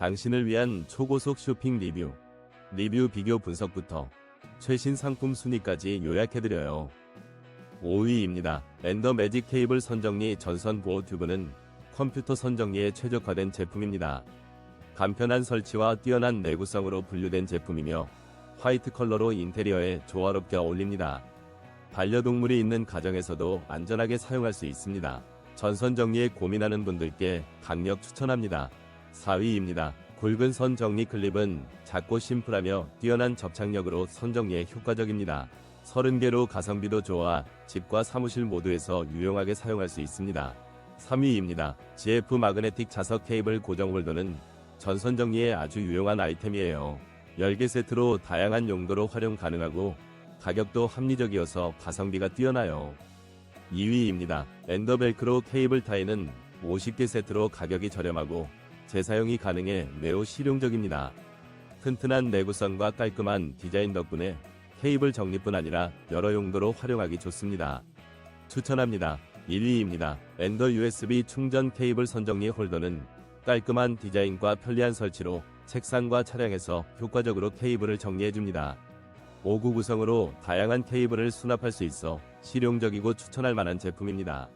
당신을 위한 초고속 쇼핑 리뷰, 리뷰 비교 분석부터 최신 상품 순위까지 요약해드려요. 5위입니다. 랜더 매직 케이블 선정리 전선 보호 튜브는 컴퓨터 선정리에 최적화된 제품입니다. 간편한 설치와 뛰어난 내구성으로 분류된 제품이며 화이트 컬러로 인테리어에 조화롭게 어울립니다. 반려동물이 있는 가정에서도 안전하게 사용할 수 있습니다. 전선 정리에 고민하는 분들께 강력 추천합니다. 4위입니다. 굵은 선 정리 클립은 작고 심플하며 뛰어난 접착력으로 선 정리에 효과적입니다. 30개로 가성비도 좋아 집과 사무실 모두에서 유용하게 사용할 수 있습니다. 3위입니다. GF 마그네틱 자석 케이블 고정 홀더는 전선 정리에 아주 유용한 아이템이에요. 10개 세트로 다양한 용도로 활용 가능하고 가격도 합리적이어서 가성비가 뛰어나요. 2위입니다. 엔더벨크로 케이블 타이는 50개 세트로 가격이 저렴하고 재사용이 가능해 매우 실용적입니다. 튼튼한 내구성과 깔끔한 디자인 덕분에 케이블 정리뿐 아니라 여러 용도로 활용하기 좋습니다. 추천합니다. 1위입니다. 엔더 USB 충전 케이블 선정리 홀더는 깔끔한 디자인과 편리한 설치로 책상과 차량에서 효과적으로 케이블을 정리해줍니다. 5구 구성으로 다양한 케이블을 수납할 수 있어 실용적이고 추천할 만한 제품입니다.